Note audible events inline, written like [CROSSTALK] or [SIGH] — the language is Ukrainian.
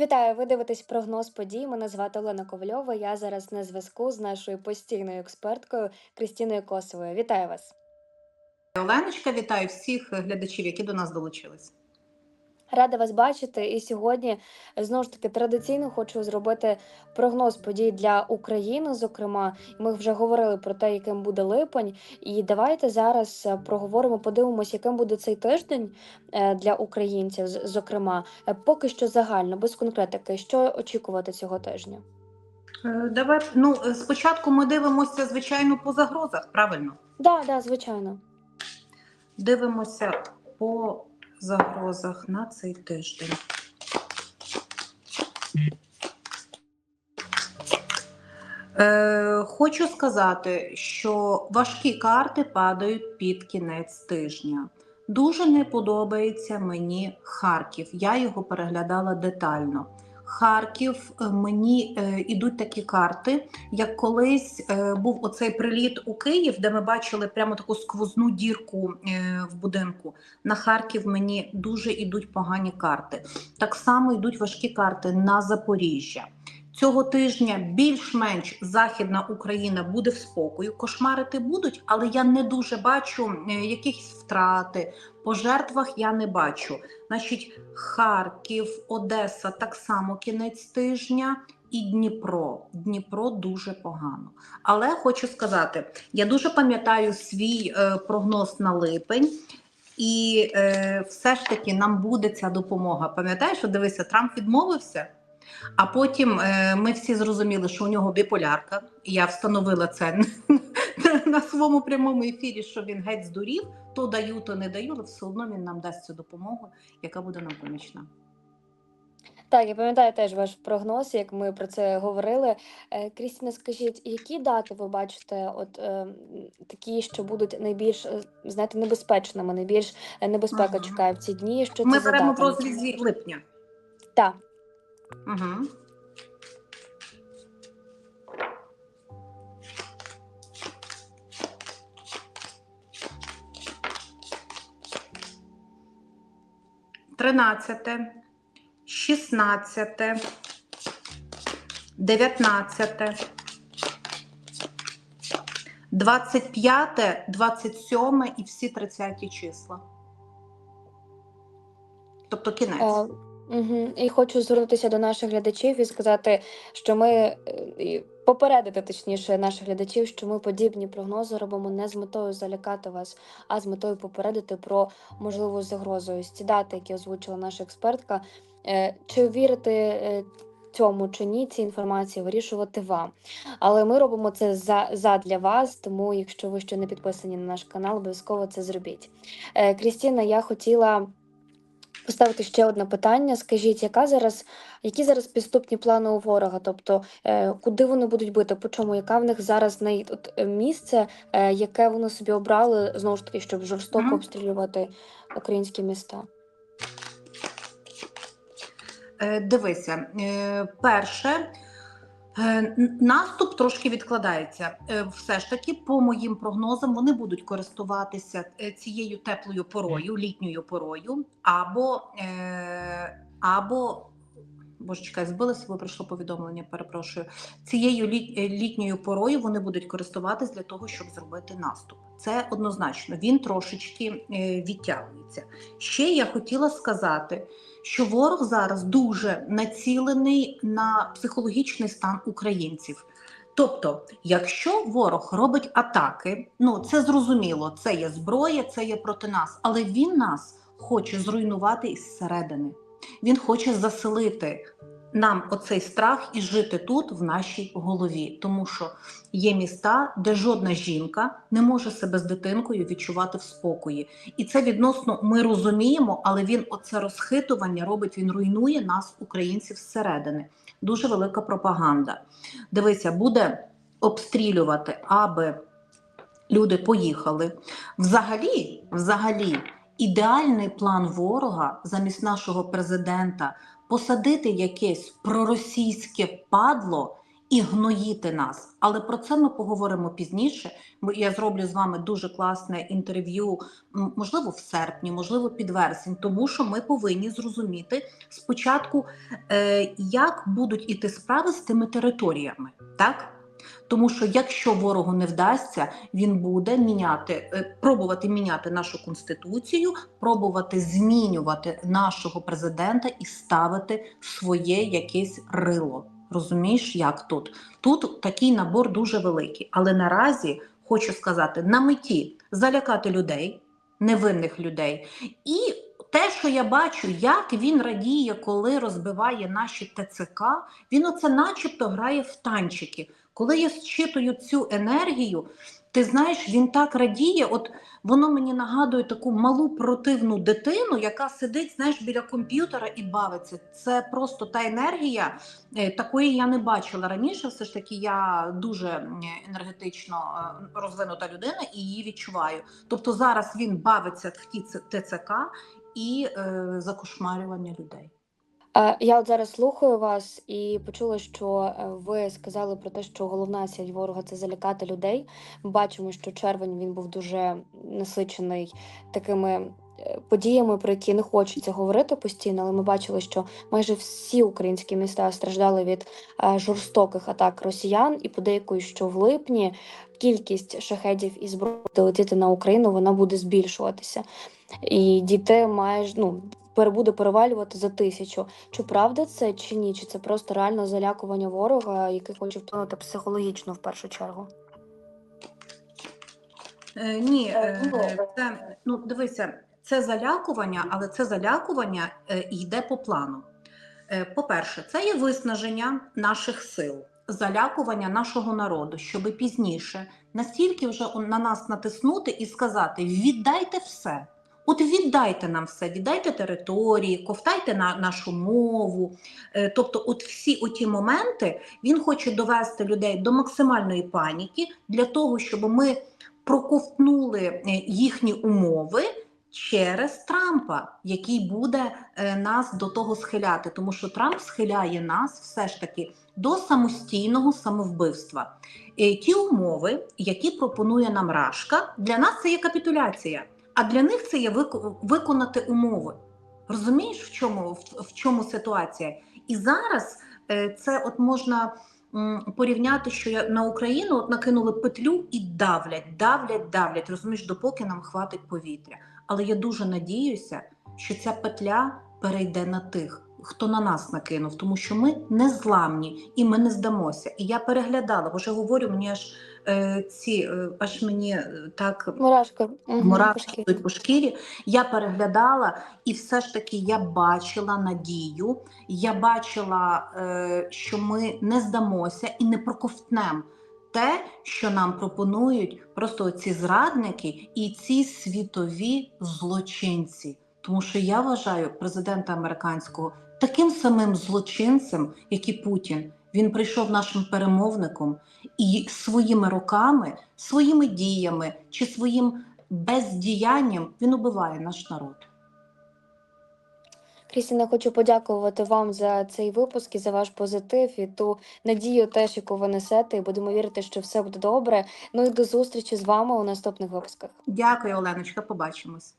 Вітаю! Ви дивитесь прогноз подій. Мене звати Олена Ковальова. Я зараз на зв'язку з нашою постійною експерткою Крістіною Косовою. Вітаю вас! Оленочка, вітаю всіх глядачів, які до нас долучились. Рада вас бачити. І сьогодні знову ж таки традиційно хочу зробити прогноз подій для України. Зокрема, ми вже говорили про те, яким буде липень. І давайте зараз е, проговоримо, подивимося, яким буде цей тиждень е, для українців. Зокрема, Е, поки що загально, без конкретики, що очікувати цього тижня. Е, Давай, ну е, спочатку ми дивимося, звичайно, по загрозах, правильно? Да, да, звичайно. Дивимося по загрозах на цей тиждень. Е, хочу сказати, що важкі карти падають під кінець тижня. Дуже не подобається мені Харків. Я його переглядала детально. Харків е, мені е, ідуть такі карти, як колись е, був оцей приліт у Київ, де ми бачили прямо таку сквозну дірку в будинку. На Харків мені дуже ідуть погані карти. Так само йдуть важкі карти на Запоріжжя. Цього тижня більш-менш Західна Україна буде в спокою. Кошмарити будуть, але я не дуже бачу е, якихось втрати. По жертвах я не бачу. Значить, Харків, Одеса так само кінець тижня. І Дніпро. Дніпро дуже погано. Але хочу сказати, я дуже пам'ятаю свій е, прогноз на липень, і е, все ж таки нам буде ця допомога. Пам'ятаєш, дивися, Трамп відмовився, а потім е, ми всі зрозуміли, що у нього біполярка. Я встановила це [LAUGHS] на своєму прямому ефірі, що він геть здурів, то даю, то не даю, але все одно він нам дасть цю допомогу, яка буде нам помічна. Так, я пам'ятаю теж ваш прогноз, як ми про це говорили. Е, Крістіна, скажіть, які дати ви бачите, от е, такі, що будуть найбільш е, знаєте, небезпечними, найбільш небезпека Ага. чекає в ці дні? Що Ми за беремо в дати? розрізі липня. Так. Угу. Тринадцяте, шістнадцяте, дев'ятнадцяте, двадцять п'яте, двадцять сьоме і всі тридцяті числа. Тобто кінець. Угу. І хочу звернутися до наших глядачів і сказати, що ми е, попередити точніше наших глядачів, що ми подібні прогнози робимо не з метою залякати вас, а з метою попередити про можливу загрозу. Ось ці дати, які озвучила наша експертка. е, Чи вірити е, цьому чи ні, ці інформації вирішувати вам. Але ми робимо це за, задля вас, тому якщо ви ще не підписані на наш канал, обов'язково це зробіть. Е, Крістіна, я хотіла поставити ще одне питання. Скажіть, яка зараз, які зараз підступні плани у ворога? Тобто, е, куди вони будуть бити? По чому? Яка в них зараз най... от, е, місце, е, яке вони собі обрали знову ж таки, щоб жорстоко Мгм. обстрілювати українські міста? Е, Дивися, е, перше, наступ трошки відкладається. Е, Все ж таки, по моїм прогнозам, вони будуть користуватися е, цією теплою порою, літньою порою, або, е, або Боже, чекай, збилася, бо прийшло повідомлення, перепрошую. Цією е, літньою порою вони будуть користуватись для того, щоб зробити наступ. Це однозначно. Він трошечки е, відтягується. Ще я хотіла сказати, що ворог зараз дуже націлений на психологічний стан українців. Тобто, якщо ворог робить атаки, ну це зрозуміло, це є зброя, це є проти нас, але він нас хоче зруйнувати із середини. Він хоче заселити нам оцей страх і жити тут, в нашій голові, тому що є міста, де жодна жінка не може себе з дитинкою відчувати в спокої. І це відносно ми розуміємо, але він оце розхитування робить, він руйнує нас, українців, зсередини. Дуже велика пропаганда. Дивися, буде обстрілювати, аби люди поїхали. Взагалі, взагалі, ідеальний план ворога замість нашого президента посадити якесь проросійське падло і гноїти нас. Але про це ми поговоримо пізніше. Бо Я зроблю з вами дуже класне інтерв'ю, можливо, в серпні, можливо, під вересень, тому що ми повинні зрозуміти спочатку, е, як будуть іти справи з тими територіями, так? Тому що якщо ворогу не вдасться, він буде міняти, е, пробувати міняти нашу конституцію, пробувати змінювати нашого президента і ставити своє якесь рило. Розумієш, як тут? Тут такий набор дуже великий. Але наразі хочу сказати: на меті залякати людей, невинних людей. І те, що я бачу, як він радіє, коли розбиває наші ТЦК, він оце начебто грає в танчики. Коли я зчитую цю енергію, ти знаєш, він так радіє. От воно мені нагадує таку малу противну дитину, яка сидить, знаєш, біля комп'ютера і бавиться. Це просто та енергія, е, такої я не бачила раніше. Все ж таки, я дуже енергетично е, розвинута людина і її відчуваю. Тобто зараз він бавиться в ті ТЦК і е, закошмарювання людей. Е, Я от зараз слухаю вас і почула, що е, ви сказали про те, що головна ціль ворога це залякати людей. Бачимо, що червень він був дуже насичений такими е, подіями, про які не хочеться говорити постійно. Але ми бачили, що майже всі українські міста страждали від жорстоких атак росіян, і подейкують, що в липні кількість шахедів і зброї буде летіти на Україну, вона буде збільшуватися. І дійти майже ну буде перевалювати за тисячу. Чи правда це чи ні? Чи це просто реально залякування ворога, який хоче вплинути психологічно в першу чергу? Е, ні, Е, ну, е, це ну дивися, це залякування, але це залякування е, йде по плану. Е, По-перше, це є виснаження наших сил, залякування нашого народу, щоб пізніше настільки вже на нас натиснути і сказати: віддайте все. От віддайте нам все, віддайте території, ковтайте на нашу мову. Е, Тобто, от всі оті моменти він хоче довести людей до максимальної паніки для того, щоб ми проковтнули е, їхні умови через Трампа, який буде е, нас до того схиляти, тому що Трамп схиляє нас все ж таки до самостійного самовбивства. Ті умови, які пропонує нам Рашка, для нас це є капітуляція, а для них це є виконати умови. Розумієш, в чому, в, чому ситуація? І зараз е, це от можна порівняти, що на Україну от накинули петлю і давлять, давлять, давлять. Розумієш, допоки нам хватить повітря. Але я дуже надіюся, що ця петля перейде на тих, хто на нас накинув, тому що ми не зламні і ми не здамося. І я переглядала, вже говорю, мені аж е, ці е, аж мені е, так Мурашка, угу, мурашки йдуть по шкірі. Я переглядала, і все ж таки я бачила надію. Я бачила, е, що ми не здамося і не проковтнемо те, що нам пропонують просто ці зрадники і ці світові злочинці. Тому що я вважаю президента американського таким самим злочинцем, як і Путін. Він прийшов нашим перемовником і своїми руками, своїми діями чи своїм бездіянням він убиває наш народ. Крістіна, хочу подякувати вам за цей випуск і за ваш позитив і ту надію, теж яку ви несете. І будемо вірити, що все буде добре. Ну і до зустрічі з вами у наступних випусках. Дякую, Оленочка. Побачимось.